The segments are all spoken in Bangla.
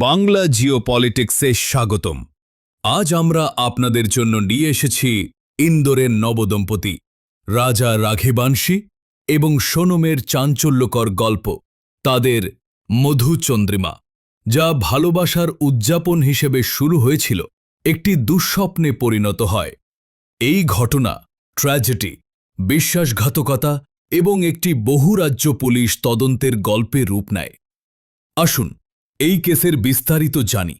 বাংলা জিওপলিটিক্সে স্বাগতম। আজ আমরা আপনাদের জন্য নিয়ে এসেছি ইন্দোরের নবদম্পতি, রাজা রাঘিবাংশী এবং সোনমের চাঞ্চল্যকর গল্প, তাদের মধুচন্দ্রিমা, যা ভালোবাসার উদযাপন হিসেবে শুরু হয়েছিল, একটি দুঃস্বপ্নে পরিণত হয়। এই ঘটনা ট্র্যাজেডি বিশ্বাসঘাতকতা এবং একটি বহুরাজ্য পুলিশ তদন্তের গল্পে রূপ নেয়। আসুন এই কেসের বিস্তারিত জানি।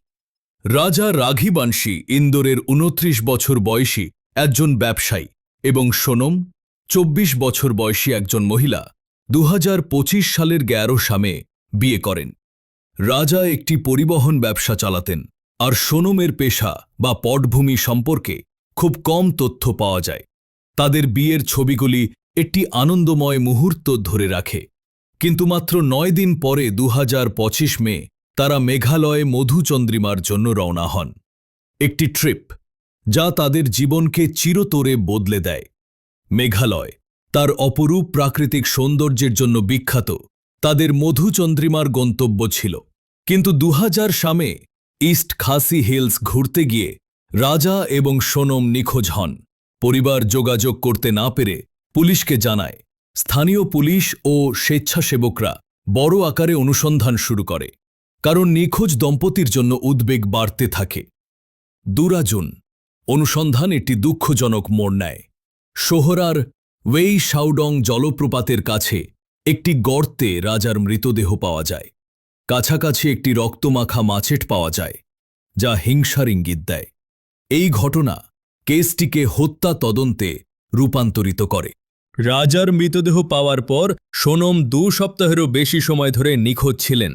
রাজা রাঘিবাংশী ইন্দোরের উনত্রিশ বছর বয়সী একজন ব্যবসায়ী এবং সোনম, চব্বিশ বছর বয়সী একজন মহিলা দু হাজার পঁচিশ সালের গ্যারো সামে বিয়ে করেন। রাজা একটি পরিবহন ব্যবসা চালাতেন আর সোনমের পেশা বা পটভূমি সম্পর্কে খুব কম তথ্য পাওয়া যায়। তাদের বিয়ের ছবিগুলি একটি আনন্দময় মুহূর্ত ধরে রাখে। কিন্তু মাত্র নয় দিন পরে দুহাজার পঁচিশ মে তারা মেঘালয়ে মধুচন্দ্রিমার জন্য রওনা হন। একটি ট্রিপ, যা তাদের জীবনকে চিরতরে বদলে দেয়। মেঘালয়, তার অপরূপ প্রাকৃতিক সৌন্দর্যের জন্য বিখ্যাত, তাদের মধুচন্দ্রিমার গন্তব্য ছিল। কিন্তু দু সামে ইস্ট খাসি হিলস ঘুরতে গিয়ে রাজা এবং সোনম নিখোঁজ হন। পরিবার যোগাযোগ করতে না পেরে পুলিশকে জানায়, স্থানীয় পুলিশ ও স্বেচ্ছাসেবকরা বড় আকারে অনুসন্ধান শুরু করে। কারণ নিখোঁজ দম্পতির জন্য উদ্বেগ বাড়তে থাকে। দুরাজুন। অনুসন্ধান একটি দুঃখজনক মোড় নেয়। সোহরার ওয়েই শাউডং জলপ্রপাতের কাছে একটি গর্তে রাজার মৃতদেহ পাওয়া যায়। কাছাকাছি একটি রক্তমাখা মাছেট পাওয়া যায়, যা হিংসার ইঙ্গিত দেয়। এই ঘটনা কেসটিকে হত্যা তদন্তে রূপান্তরিত করে। রাজার মৃতদেহ পাওয়ার পর সোনম দু সপ্তাহেরও বেশি সময় ধরে নিখোঁজ ছিলেন।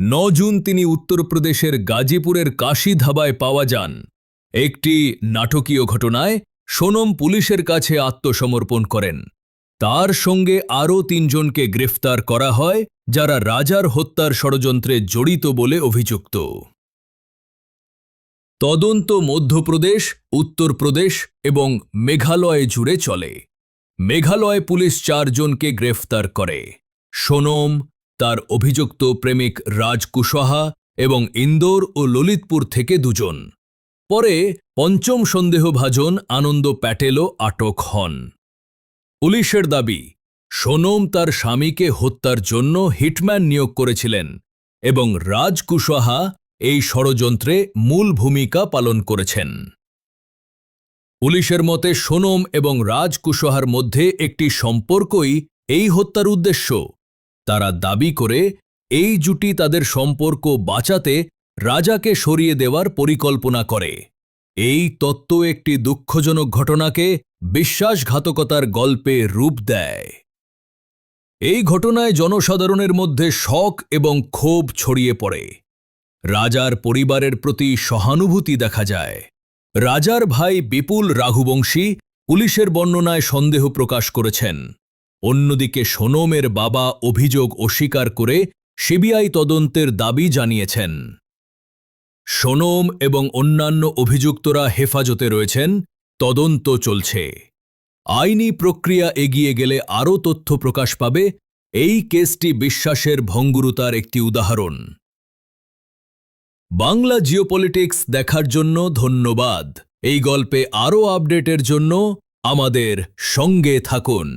ন জুন তিনি উত্তরপ্রদেশের গাজীপুরের কাশি ধাবায় পাওয়া যান। একটি নাটকীয় ঘটনায় সোনম পুলিশের কাছে আত্মসমর্পণ করেন। তার সঙ্গে আরও তিনজনকে গ্রেফতার করা হয়, যারা রাজার হত্যার ষড়যন্ত্রে জড়িত বলে অভিযুক্ত। তদন্ত মধ্যপ্রদেশ, উত্তরপ্রদেশ এবং মেঘালয় জুড়ে চলে। মেঘালয় পুলিশ চারজনকে গ্রেফতার করে। সোনম তার অভিযুক্ত প্রেমিক রাজ কুশওয়াহা এবং ইন্দোর ও ললিতপুর থেকে দুজন। পরে পঞ্চম সন্দেহভাজন আনন্দ প্যাটেলও আটক হন। পুলিশের দাবি, সোনম তার স্বামীকে হত্যার জন্য হিটম্যান নিয়োগ করেছিলেন এবং রাজ কুশওয়াহা এই ষড়যন্ত্রে মূল ভূমিকা পালন করেছেন। পুলিশের মতে, সোনম এবং রাজ কুশওয়াহার মধ্যে একটি সম্পর্কই এই হত্যার উদ্দেশ্য। তারা দাবি করে, এই জুটি তাদের সম্পর্ক বাঁচাতে রাজাকে সরিয়ে দেওয়ার পরিকল্পনা করে। এই তত্ত্ব একটি দুঃখজনক ঘটনাকে বিশ্বাসঘাতকতার গল্পে রূপ দেয়। এই ঘটনায় জনসাধারণের মধ্যে শক এবং ক্ষোভ ছড়িয়ে পড়ে। রাজার পরিবারের প্রতি সহানুভূতি দেখা যায়। রাজার ভাই বিপুল রাঘুবংশী পুলিশের বর্ণনায় সন্দেহ প্রকাশ করেছেন। অন্যদিকে সোনমের বাবা অভিযোগ অস্বীকার করে সিবিআই তদন্তের দাবি জানিয়েছেন। সোনম এবং অন্যান্য অভিযুক্তরা হেফাজতে রয়েছেন, তদন্ত চলছে। আইনি প্রক্রিয়া এগিয়ে গেলে আরও তথ্য প্রকাশ পাবে, এই কেসটি বিশ্বাসের ভঙ্গুরতার একটি উদাহরণ। বাংলা জিওপলিটিক্স দেখার জন্য ধন্যবাদ। এই গল্পে আরও আপডেটের জন্য আমাদের সঙ্গে থাকুন।